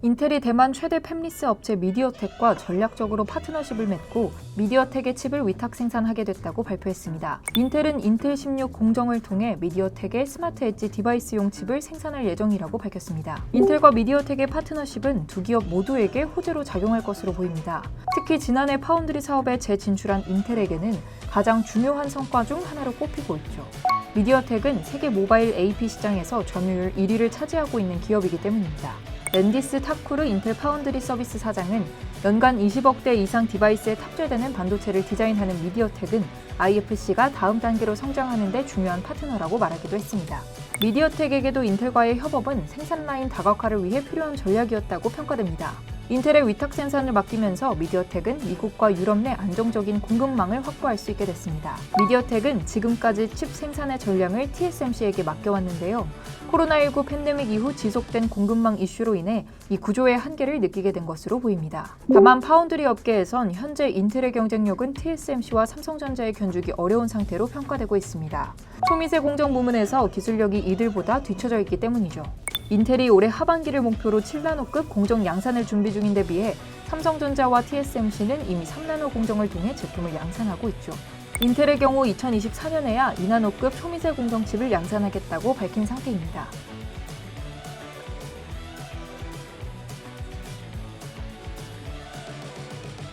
인텔이 대만 최대 팹리스 업체 미디어텍과 전략적으로 파트너십을 맺고 미디어텍의 칩을 위탁 생산하게 됐다고 발표했습니다. 인텔은 인텔 16 공정을 통해 미디어텍의 스마트 엣지 디바이스용 칩을 생산할 예정이라고 밝혔습니다. 인텔과 미디어텍의 파트너십은 두 기업 모두에게 호재로 작용할 것으로 보입니다. 특히 지난해 파운드리 사업에 재진출한 인텔에게는 가장 중요한 성과 중 하나로 꼽히고 있죠. 미디어텍은 세계 모바일 AP 시장에서 점유율 1위를 차지하고 있는 기업이기 때문입니다. 랜디스 타쿠르 인텔 파운드리 서비스 사장은 연간 20억 대 이상 디바이스에 탑재되는 반도체를 디자인하는 미디어텍은 IFC가 다음 단계로 성장하는 데 중요한 파트너라고 말하기도 했습니다. 미디어텍에게도 인텔과의 협업은 생산 라인 다각화를 위해 필요한 전략이었다고 평가됩니다. 인텔의 위탁 생산을 맡기면서 미디어텍은 미국과 유럽 내 안정적인 공급망을 확보할 수 있게 됐습니다. 미디어텍은 지금까지 칩 생산의 전량을 TSMC에게 맡겨왔는데요. 코로나19 팬데믹 이후 지속된 공급망 이슈로 인해 이 구조의 한계를 느끼게 된 것으로 보입니다. 다만 파운드리 업계에선 현재 인텔의 경쟁력은 TSMC와 삼성전자의 견주기 어려운 상태로 평가되고 있습니다. 초미세 공정 부문에서 기술력이 이들보다 뒤처져 있기 때문이죠. 인텔이 올해 하반기를 목표로 7나노급 공정 양산을 준비 중인데 비해 삼성전자와 TSMC는 이미 3나노 공정을 통해 제품을 양산하고 있죠. 인텔의 경우 2024년에야 2나노급 초미세 공정칩을 양산하겠다고 밝힌 상태입니다.